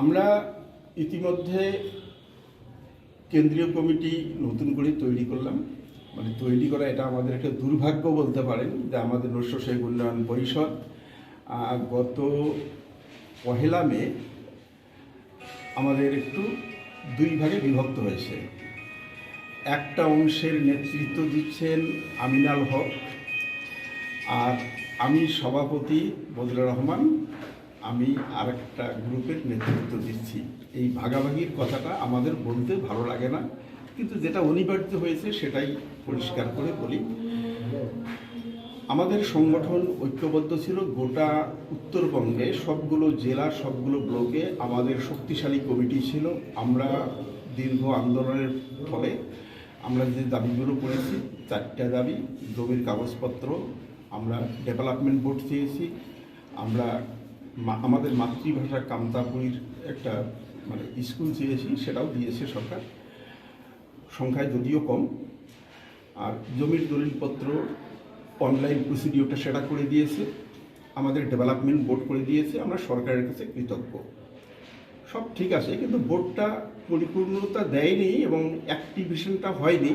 আমরা ইতিমধ্যে কেন্দ্রীয় কমিটি নতুন করে তৈরি করলাম। মানে তৈরি করা এটা আমাদের একটা দুর্ভাগ্য বলতে পারেন যে আমাদের শেখ উন্নয়ন পরিষদ গত পহেলা মে আমাদের একটু দুই ভাগে বিভক্ত হয়েছে। একটা অংশের নেতৃত্ব দিচ্ছেন আমিনাল হক আর আমি সভাপতি বদরুর রহমান। আমি আরেকটা গ্রুপের নেতৃত্ব দিচ্ছি। এই ভাগাভাগির কথাটা আমাদের বলতে ভালো লাগে না, কিন্তু যেটা অনিবার্য হয়েছে সেটাই পরিষ্কার করে বলি। আমাদের সংগঠন ঐক্যবদ্ধ ছিল, গোটা উত্তরবঙ্গে সবগুলো জেলা, সবগুলো ব্লকে আমাদের শক্তিশালী কমিটি ছিল। আমরা দীর্ঘ আন্দোলনের ফলে আমরা যে দাবিগুলো করেছি, চারটা দাবি, জমির কাগজপত্র, আমরা ডেভেলপমেন্ট বোর্ড চেয়েছি, আমরা আমাদের মাতৃভাষা কামতাপুরীর একটা মানে স্কুল চেয়েছি সেটাও দিয়েছে সরকার। সংখ্যায় যদিও কম, আর জমির দলিলপত্র অনলাইন প্রসিডিওরটা সেটা করে দিয়েছে, আমাদের ডেভেলপমেন্ট বোর্ড করে দিয়েছে, আমরা সরকারের কাছে কৃতজ্ঞ। সব ঠিক আছে, কিন্তু বোর্ডটা পরিপূর্ণতা দেয়নি এবং অ্যাক্টিভেশনটা হয়নি।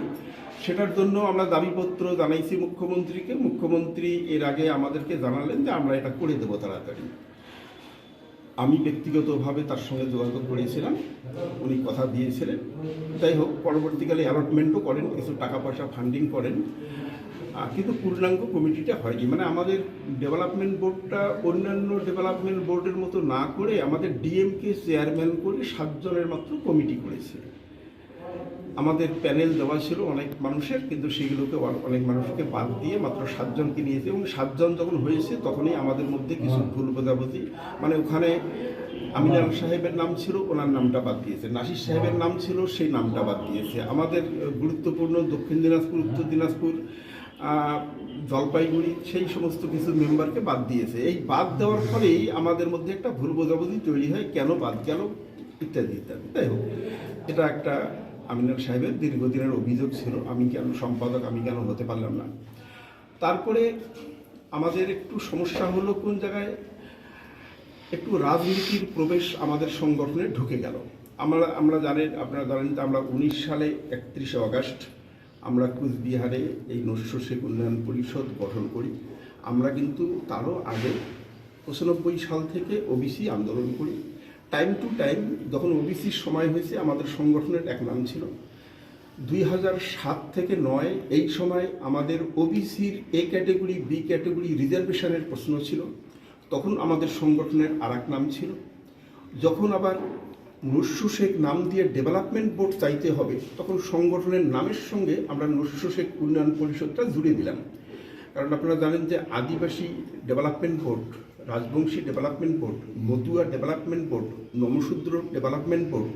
সেটার জন্য আমরা দাবিপত্র জানাইছি মুখ্যমন্ত্রীকে। মুখ্যমন্ত্রী এর আগে আমাদেরকে জানালেন যে আমরা এটা করে দেবো তাড়াতাড়ি। আমি ব্যক্তিগতভাবে তার সঙ্গে যোগাযোগ করেছিলাম, উনি কথা দিয়েছিলেন। যাই হোক, পরবর্তীকালে অ্যালটমেন্টও করেন, কিছু টাকা পয়সা ফান্ডিং করেন কিন্তু পূর্ণাঙ্গ কমিটিটা হয়নি। মানে আমাদের ডেভেলপমেন্ট বোর্ডটা অন্যান্য ডেভেলপমেন্ট বোর্ডের মতো না করে আমাদের ডিএমকে চেয়ারম্যান করে সাতজনের মাত্র কমিটি করেছে। আমাদের প্যানেল দেওয়া ছিল অনেক মানুষের কিন্তু সেগুলোকে অনেক মানুষকে বাদ দিয়ে মাত্র সাতজনকে নিয়েছে এবং সাতজন যখন হয়েছে তখনই আমাদের মধ্যে কিছু ভুল বোঝাবুঝি। মানে ওখানে আমিনাল সাহেবের নাম ছিল ওনার নামটা বাদ দিয়েছে। নাসির সাহেবের নাম ছিল সেই নামটা বাদ দিয়েছে। আমাদের গুরুত্বপূর্ণ দক্ষিণ দিনাজপুর উত্তর দিনাজপুর জলপাইগুড়ি সেই সমস্ত কিছু মেম্বারকে বাদ দিয়েছে। এই বাদ দেওয়ার ফলেই আমাদের মধ্যে একটা ভুল বোঝাবুঝি তৈরি হয় কেন বাদ গেল ইত্যাদি ইত্যাদি। তাই হোক এটা একটা আমিনুল সাহেবের দীর্ঘদিনের অভিযোগ ছিল, আমি কেন সম্পাদক, আমি কেন হতে পারলাম না। তারপরে আমাদের একটু সমস্যা হলো কোন জায়গায়? একটু রাজনীতির প্রবেশ আমাদের সংগঠনে ঢুকে গেল। আমরা আমরা জানেন, আপনারা জানেন যে আমরা উনিশ সালে একত্রিশে আগস্ট আমরা কুচবিহারে এই নস্য শেখ উন্নয়ন পরিষদ গঠন করি। আমরা কিন্তু তারও আগে পঁচানব্বই সাল থেকে ওবিসি আন্দোলন করি। টাইম টু টাইম যখন ওবিসির সময় হয়েছে, আমাদের সংগঠনের এক নাম ছিল। দুই সাত থেকে নয়, এই সময় আমাদের ওবিসির এ ক্যাটেগরি বি ক্যাটেগরি রিজার্ভেশনের প্রশ্ন ছিল। তখন আমাদের সংগঠনের আর নাম ছিল। যখন আবার নস্য শেখ নাম দিয়ে ডেভেলপমেন্ট বোর্ড চাইতে হবে, তখন সংগঠনের নামের সঙ্গে আমরা নস্য শেখ উন্নয়ন পরিষদটা জুড়ে দিলাম। কারণ আপনারা জানেন যে Adivasi development board Rajbanshi development board, Matua development board, Namasudra development board,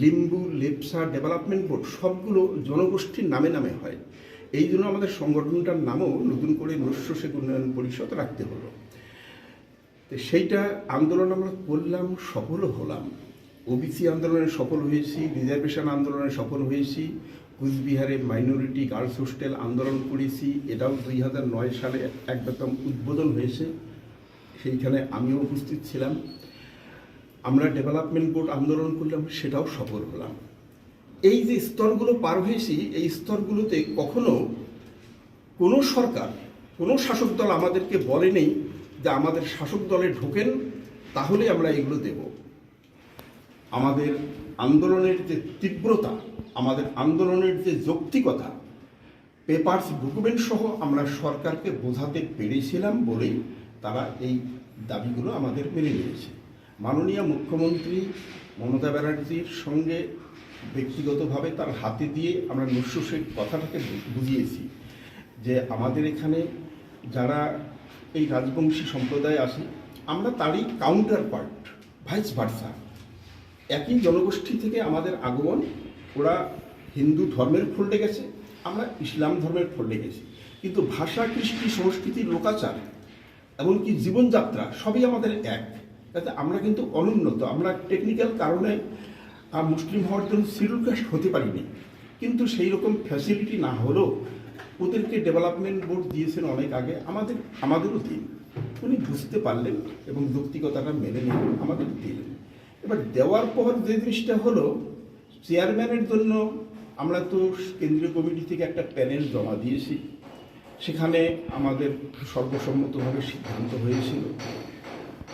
Limbu Lepcha development board সবগুলো জনগোষ্ঠীর নামে নামে হয়। এই জন্য আমাদের সংগঠনটার নামও নতুন করে নস্য শেখ উন্নয়ন পরিষদ রাখতে হলো। তো সেইটা আন্দোলন আমরা করলাম, সফল হলাম। ওবিসি আন্দোলনে সফল হয়েছি, রিজার্ভেশন আন্দোলনে সফল হয়েছি, কুচবিহারে মাইনরিটি গার্লস হোস্টেল আন্দোলন করেছি। এটাও দুই হাজার নয় সালে একদম উদ্বোধন হয়েছে। সেইখানে আমিও উপস্থিত ছিলাম। আমরা ডেভেলপমেন্ট বোর্ড আন্দোলন করলাম, সেটাও সফল হলাম। এই যে স্তরগুলো পার হয়েছি, এই স্তরগুলোতে কখনো কোনো সরকার, কোনো শাসক দল আমাদেরকে বলেনি যে আমাদের শাসক দলে ঢোকেন, তাহলে আমরা এগুলো দেব। আমাদের আন্দোলনের যে তীব্রতা, আমাদের আন্দোলনের যে যৌক্তিকতা পেপারস ডকুমেন্ট সহ আমরা সরকারকে বোঝাতে পেরেছিলাম বলেই তারা এই দাবিগুলো আমাদের মেনে নিয়েছে। মাননীয় মুখ্যমন্ত্রী মমতা ব্যানার্জির সঙ্গে ব্যক্তিগতভাবে তার হাতে দিয়ে আমরা নস্য শেখ কথাটাকে বুঝিয়েছি যে আমাদের এখানে যারা এই রাজবংশী সম্প্রদায় আছে আমরা তারই কাউন্টার পার্ট ভাইস ভার্সা একই জনগোষ্ঠী থেকে আমাদের আগমন, ওরা হিন্দু ধর্মের ফোল্ডে গেছে, আমরা ইসলাম ধর্মের ফোল্ডে গেছি। কিন্তু ভাষা, কৃষ্টি সংস্কৃতির লোকাচার এমনকি জীবনযাত্রা সবই আমাদের এক। যাতে আমরা কিন্তু অনুন্নত। আমরা টেকনিক্যাল কারণে মুসলিম হওয়ার জন্য শিডিউল কাস্ট হতে পারিনি। কিন্তু সেই রকম ফ্যাসিলিটি না হলেও ওদেরকে ডেভেলপমেন্ট বোর্ড দিয়েছেন অনেক আগে। আমাদের, আমাদেরও দিন। উনি বুঝতে পারলেন এবং যৌক্তিকতাটা মেনে নিলেন আমাদের দিলেন। এবার দেওয়ার পর যে জিনিসটা হলো চেয়ারম্যানের জন্য আমরা তো কেন্দ্রীয় কমিটি থেকে একটা প্যানেল জমা দিয়েছি। সেখানে আমাদের সর্বসম্মতভাবে সিদ্ধান্ত হয়েছিল।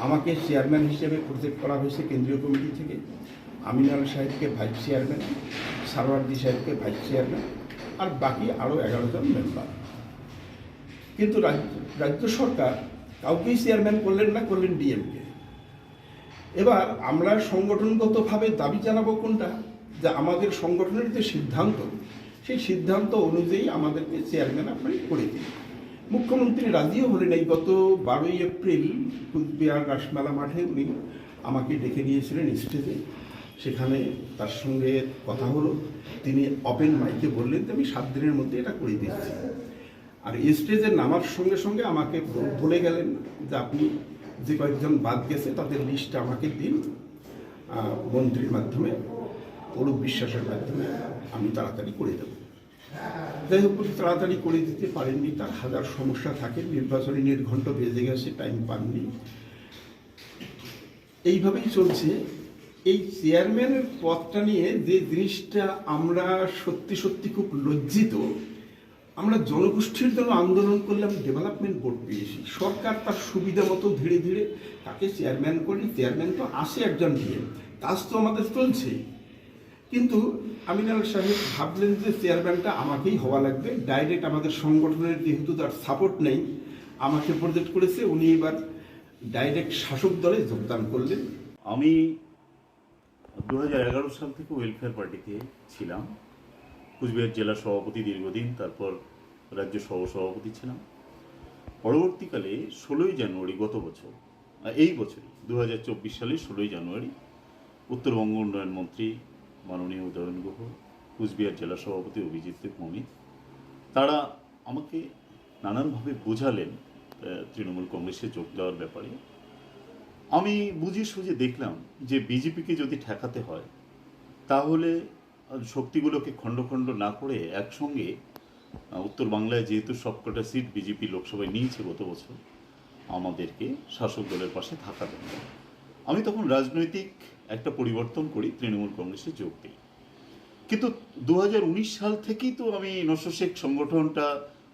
আমাকে চেয়ারম্যান হিসেবে প্রজেক্ট করা হয়েছে কেন্দ্রীয় কমিটি থেকে। আমিনাল সাহেবকে ভাইস চেয়ারম্যান সারওয়ার্দি সাহেবকে ভাইস চেয়ারম্যান আর বাকি আরও এগারো জন মেম্বার কিন্তু রাজ্য সরকার কাউকেই চেয়ারম্যান করলেন না, করলেন ডিএমকে। এবার আমরা সংগঠনগতভাবে দাবি জানাব কোনটা? যে আমাদের সংগঠনের যে সিদ্ধান্ত সেই সিদ্ধান্ত অনুযায়ী আমাদেরকে চেয়ারম্যান আপনি করে দিন মুখ্যমন্ত্রী রাজিও হলেন এই গত বারোই এপ্রিল কুচবিহার রাসমেলা মাঠে। উনি আমাকে ডেকে নিয়েছিলেন স্টেজে সেখানে তার সঙ্গে কথা হলো। তিনি ওপেন মাইকে বললেন যে, আমি সাত দিনের মধ্যে এটা করে দিচ্ছি। আর স্টেজে নামার সঙ্গে সঙ্গে আমাকে বলে গেলেন যে, আপনি যে কয়েকজন বাদ গেছে, তাদের লিস্টটা আমাকে দিন মন্ত্রীর মাধ্যমে, অরূপ বিশ্বাসের মাধ্যমে। আমি তাড়াতাড়ি করে দেব। যাই হোক তাড়াতাড়ি করে দিতে পারেননি, তার হাজার সমস্যা থাকে, নির্বাচনী নির্ঘণ্ট বেজে গেছে টাইম পাননি। এইভাবেই চলছে। এই চেয়ারম্যানের পদটা নিয়ে যে জিনিসটা আমরা সত্যি সত্যি খুব লজ্জিত, আমরা জনগোষ্ঠীর জন্য আন্দোলন করলাম ডেভেলপমেন্ট বোর্ড পেয়েছি। সরকার তার সুবিধা মতো ধীরে ধীরে তাকে চেয়ারম্যান করি চেয়ারম্যান তো আসে একজন দিয়ে, কাজ তো আমাদের চলছে। কিন্তু আমিনাল সাহেব ভাবলেন যে চেয়ারম্যানটা আমাকেই হওয়া লাগবে। ডাইরেক্ট আমাদের সংগঠনের যেহেতু তার সাপোর্ট নেই, আমাকে প্রজেক্ট করেছে, উনি এবার ডাইরেক্ট শাসক দলে যোগদান করলেন। আমি দু এগারো সাল থেকে ওয়েলফেয়ার পার্টিতে ছিলাম। কুচবিহার জেলা সভাপতি দীর্ঘদিন, তারপর রাজ্য সহ সভাপতি ছিলাম। পরবর্তীকালে ষোলোই জানুয়ারি গত বছর এই বছরই দু হাজার সালের ষোলোই জানুয়ারি, উত্তরবঙ্গ উন্নয়ন মন্ত্রী মাননীয় উদয়ন গুহ, কুচবিহার জেলা সভাপতি অভিজিৎ মমিত তারা আমাকে নানানভাবে বোঝালেন তৃণমূল কংগ্রেসে যোগ দেওয়ার ব্যাপারে। আমি বুঝে সুঝে দেখলাম যে বিজেপিকে যদি ঠেকাতে হয়, তাহলে শক্তিগুলোকে খণ্ড খণ্ড না করে একসঙ্গে উত্তর বাংলায় যেহেতু সবকটা সিট বিজেপি লোকসভায় নিয়েছে গত বছর, আমাদেরকে শাসক দলের পাশে থাকা দরকার আমি তখন রাজনৈতিক একটা পরিবর্তন করি, তৃণমূল কংগ্রেসে যোগ দিই। কিন্তু দু হাজার উনিশ সাল থেকেই তো আমি নশো শেখ সংগঠনটা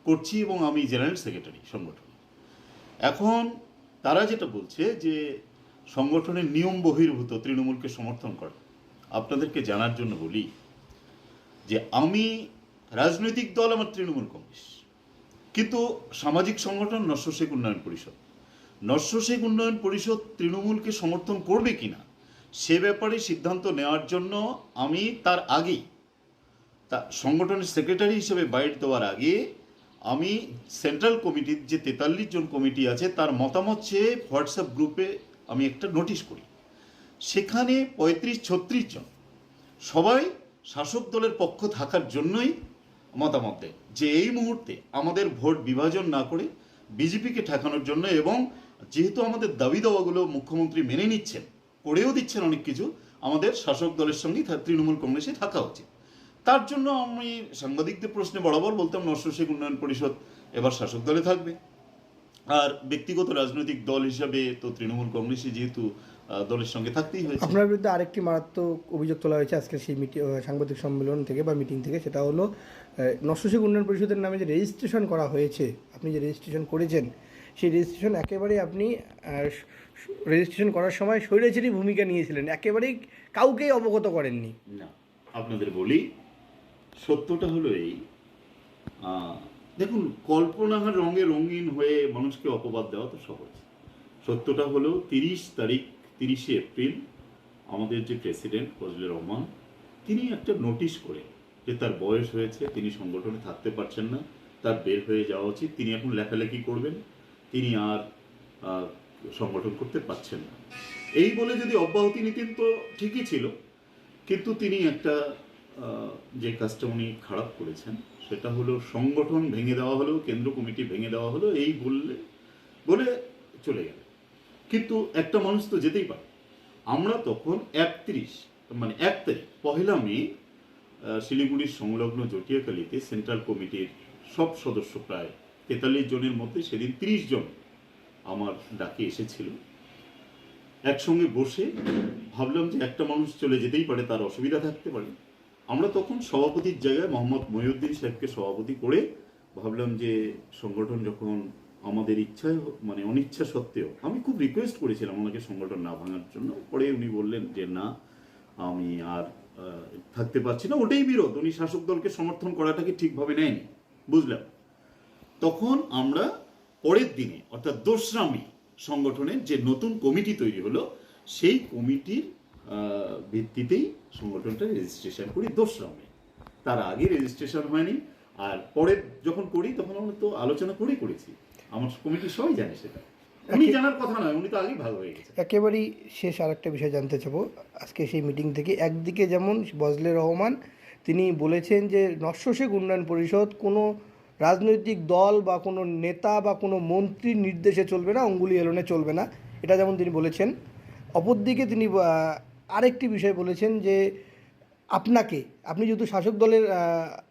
করছি এবং আমি জেনারেল সেক্রেটারি সংগঠন। এখন তারা যেটা বলছে যে সংগঠনের নিয়ম বহির্ভূত তৃণমূলকে সমর্থন করে। আপনাদেরকে জানার জন্য বলি যে আমি রাজনৈতিক দল আমার তৃণমূল কংগ্রেস, কিন্তু সামাজিক সংগঠন নস্য শেখ উন্নয়ন পরিষদ। নস্য শেখ উন্নয়ন পরিষদ তৃণমূলকে সমর্থন করবে কিনা সে ব্যাপারে সিদ্ধান্ত নেওয়ার জন্য আমি তার আগেই তা সংগঠনের সেক্রেটারি হিসেবে বাইট দেওয়ার আগে, আমি সেন্ট্রাল কমিটির যে তেতাল্লিশ জন কমিটি আছে, তার মতামত চেয়ে হোয়াটসঅ্যাপ গ্রুপে আমি একটা নোটিশ করি। সেখানে পঁয়ত্রিশ, ছত্রিশ জন সবাই শাসক দলের পক্ষ থাকার জন্যই মতামত দেয় যে এই মুহূর্তে আমাদের ভোট বিভাজন না করে বিজেপিকে ঠেকানোর জন্য এবং যেহেতু আমাদের দাবি দাওয়াগুলো মুখ্যমন্ত্রী মেনে নিচ্ছেন করেও দিচ্ছেন অনেক কিছু, আমাদের শাসক দলের সঙ্গেই তৃণমূল কংগ্রেসে থাকা উচিত। তার জন্য আমি সাংবাদিকদের প্রশ্নে বরাবর বলতাম শেখ উন্নয়ন পরিষদ এবার শাসক দলে থাকবে। আর ব্যক্তিগত রাজনৈতিক দল হিসাবে তো তৃণমূল কংগ্রেসই যেহেতু দলের সঙ্গে থাকতেই হয়েছে। আপনার বিরুদ্ধে আরেকটি মারাত্মক অভিযোগ তোলা হয়েছে আজকে সেই মিটিং সাংবাদিক সম্মেলন থেকে বা মিটিং থেকে, সেটা হলো নশ্বশিক উন্নয়ন পরিষদের নামে যে রেজিস্ট্রেশন করা হয়েছে, আপনি যে রেজিস্ট্রেশন করেছেন, সেই রেজিস্ট্রেশন একেবারে আপনি রেজিস্ট্রেশন করার সময় স্বৈরাচারী ভূমিকা নিয়েছিলেন। একেবারেই কাউকেই অবগত করেননি। না, আপনাদের বলি, সত্যটা হলো এই দেখুন কল্পনার রঙে রঙিন হয়ে মানুষকে অপবাদ দেওয়া তো সহজ। সত্যটা হলো তিরিশ তারিখ, তিরিশে এপ্রিল, আমাদের যে প্রেসিডেন্ট ফজলুর রহমান, তিনি একটা নোটিশ করে যে তার বয়স হয়েছে, তিনি সংগঠনে থাকতে পারছেন না, তার বের হয়ে যাওয়া উচিত, তিনি এখন লেখালেখি করবেন, তিনি আর সংগঠন করতে পারছেন না। এই বলে যদি অব্যাহতি নিতেন তো ঠিকই ছিল, কিন্তু তিনি একটা যে কাজটা উনি খারাপ করেছেন, সেটা হলো সংগঠন ভেঙে দেওয়া হলো, কেন্দ্র কমিটি ভেঙে দেওয়া হলো, এই বললে, বলে চলে গেল। কিন্তু একটা মানুষ তো যেতেই পারে। আমরা তখন একত্রিশ মানে এক তারিখ, পহেলা মে শিলিগুড়ির সংলগ্ন জটিয়াকালিতে সেন্ট্রাল কমিটির সব সদস্য প্রায় তেতাল্লিশ জনের মধ্যে সেদিন তিরিশ জন আমার ডাকে এসেছিল। একসঙ্গে বসে ভাবলাম যে একটা মানুষ চলে যেতেই পারে, তার অসুবিধা থাকতে পারে। আমরা তখন সভাপতির জায়গায় মোহাম্মদ মহিউদ্দিন সাহেবকে সভাপতি করে ভাবলাম যে সংগঠন যখন আমাদের ইচ্ছায় মানে অনিচ্ছা সত্ত্বেও, আমি খুব রিকোয়েস্ট করেছিলাম ওনাকে সংগঠন না ভাঙার জন্য। পরে উনি বললেন যে, না, আমি আর থাকতে পারছি না। ওটাই বিরোধ। উনি শাসক দলকে সমর্থন করাটাকে ঠিকভাবে নেয়নি, বুঝলাম। তখন আমরা পরের দিনে অর্থাৎ দোসরা মে সংগঠনের যে নতুন কমিটি তৈরি হলো সেই কমিটির ভিত্তিতেই সংগঠনটা রেজিস্ট্রেশন করি দোসরা মে তার আগে রেজিস্ট্রেশন হয়নি আর পরে যখন করি তখন আমরা তো আলোচনা করে করেছি। আমার কমিটি সবাই জানে সেটা। উনি জানার কথা নয় উনি তো আগেই ভালো হয়ে গেছে একেবারেই শেষ আর একটা বিষয় জানতে চাবো। আজকে সেই মিটিং থেকে একদিকে যেমন বজলে রহমান তিনি বলেছেন যে নস্যশেখ উন্নয়ন পরিষদ কোনো রাজনৈতিক দল বা কোনো নেতা বা কোনো মন্ত্রীর নির্দেশে চলবে না, অঙ্গুলি এলোনে চলবে না। এটা যেমন তিনি বলেছেন, অপরদিকে তিনি আরেকটি বিষয় বলেছেন যে আপনাকে, আপনি যেহেতু শাসক দলের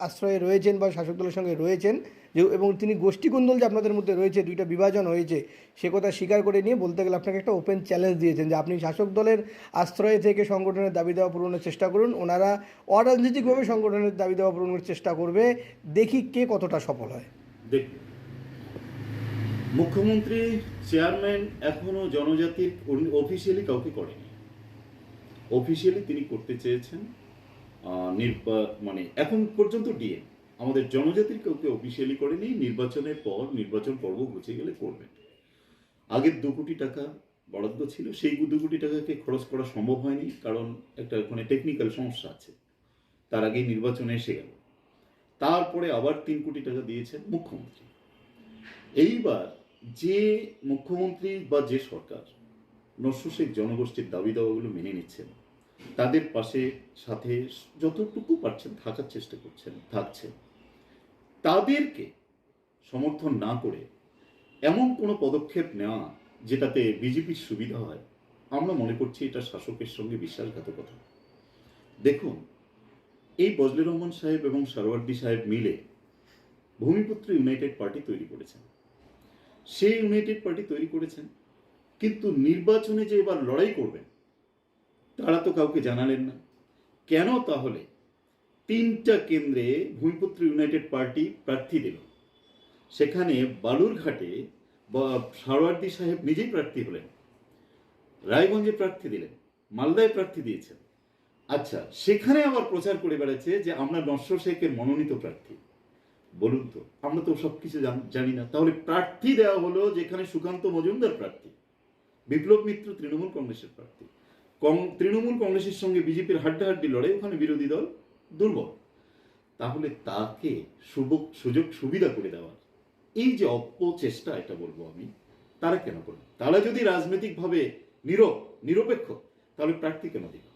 আশ্রয়ে রয়েছেন বা শাসক দলের সঙ্গে রয়েছেন যে, এবং তিনি গোষ্ঠী কুন্দল যে আপনাদের মধ্যে রয়েছে, দুইটা বিভাজন হয়েছে, সে কথা স্বীকার করে নিয়ে বলতে গেলে আপনাকে একটা ওপেন চ্যালেঞ্জ দিয়েছেন যে, আপনি শাসক দলের আশ্রয়ে থেকে সংগঠনের দাবি দেওয়া পূরণের চেষ্টা করুন, ওনারা অরাজনৈতিকভাবে সংগঠনের দাবি দেওয়া পূরণের চেষ্টা করবে, দেখি কে কতটা সফল হয়। মুখ্যমন্ত্রী চেয়ারম্যান এখনও জনজাতির অফিসিয়ালি কাউকে করেনি। অফিসিয়ালি তিনি করতে চেয়েছেন মানে এখন পর্যন্ত ডিএম আমাদের জনজাতির কেউ কাউকে অফিসিয়ালি করেনি, নির্বাচনের পর নির্বাচন পর্ব ঘুচে গেলে করবেন আগের দু কোটি টাকা বরাদ্দ ছিল, সেই দু কোটি টাকাকে খরচ করা সম্ভব হয়নি, কারণ একটা ওখানে টেকনিক্যাল সমস্যা আছে। তার আগেই নির্বাচনে এসে গেল। তারপরে আবার তিন কোটি টাকা দিয়েছেন মুখ্যমন্ত্রী। এইবার যে মুখ্যমন্ত্রী বা যে সরকার নস্যশেখ জনগোষ্ঠীর দাবি দাওয়াগুলো মেনে নিচ্ছেন, তাদের পাশে সাথে যতটুকু পারছেন থাকার চেষ্টা করছেন, থাকছেন। তাদেরকে সমর্থন না করে এমন কোনো পদক্ষেপ নেওয়া যেটাতে বিজেপির সুবিধা হয়, আমরা মনে করছি এটা শাসকের সঙ্গে বিশ্বাসঘাতকতা। দেখুন, এই বজলে রহমান সাহেব এবং সারওয়ার্দি সাহেব মিলে ভূমিপুত্র ইউনাইটেড পার্টি তৈরি করেছেন। সেই ইউনাইটেড পার্টি তৈরি করেছেন, কিন্তু নির্বাচনে যে এবার লড়াই করবেন, তারা তো কাউকে জানালেন না। কেন তাহলে? তিনটা কেন্দ্রে ভূমিপুত্র ইউনাইটেড পার্টি প্রার্থী দিল। সেখানে বালুরঘাটে বা সারওয়ার্দি সাহেব নিজেই প্রার্থী হলেন, রায়গঞ্জে প্রার্থী দিলেন, মালদায় প্রার্থী দিয়েছেন। আচ্ছা সেখানে আবার প্রচার করে বেড়াচ্ছে যে আমরা নশ্বর শেখের মনোনীত প্রার্থী। বলুন তো, আমরা তো সব কিছু জানি না। তাহলে প্রার্থী দেওয়া হলো যেখানে সুকান্ত মজুমদার প্রার্থী, বিপ্লব মিত্র তৃণমূল কংগ্রেসের প্রার্থী। তৃণমূল কংগ্রেসের সঙ্গে বিজেপির হাড্ডাহাড্ডি লড়াই, ওখানে বিরোধী দল। দুর্বল। তাহলে তাকে সুযোগ সুযোগ, সুবিধা করে দেওয়ার এই যে অপচেষ্টা এটা বলব আমি, তারা কেন করবে? তারা যদি রাজনৈতিকভাবে নিরপ নিরপেক্ষ, তাহলে প্রার্থী কেন দিবে?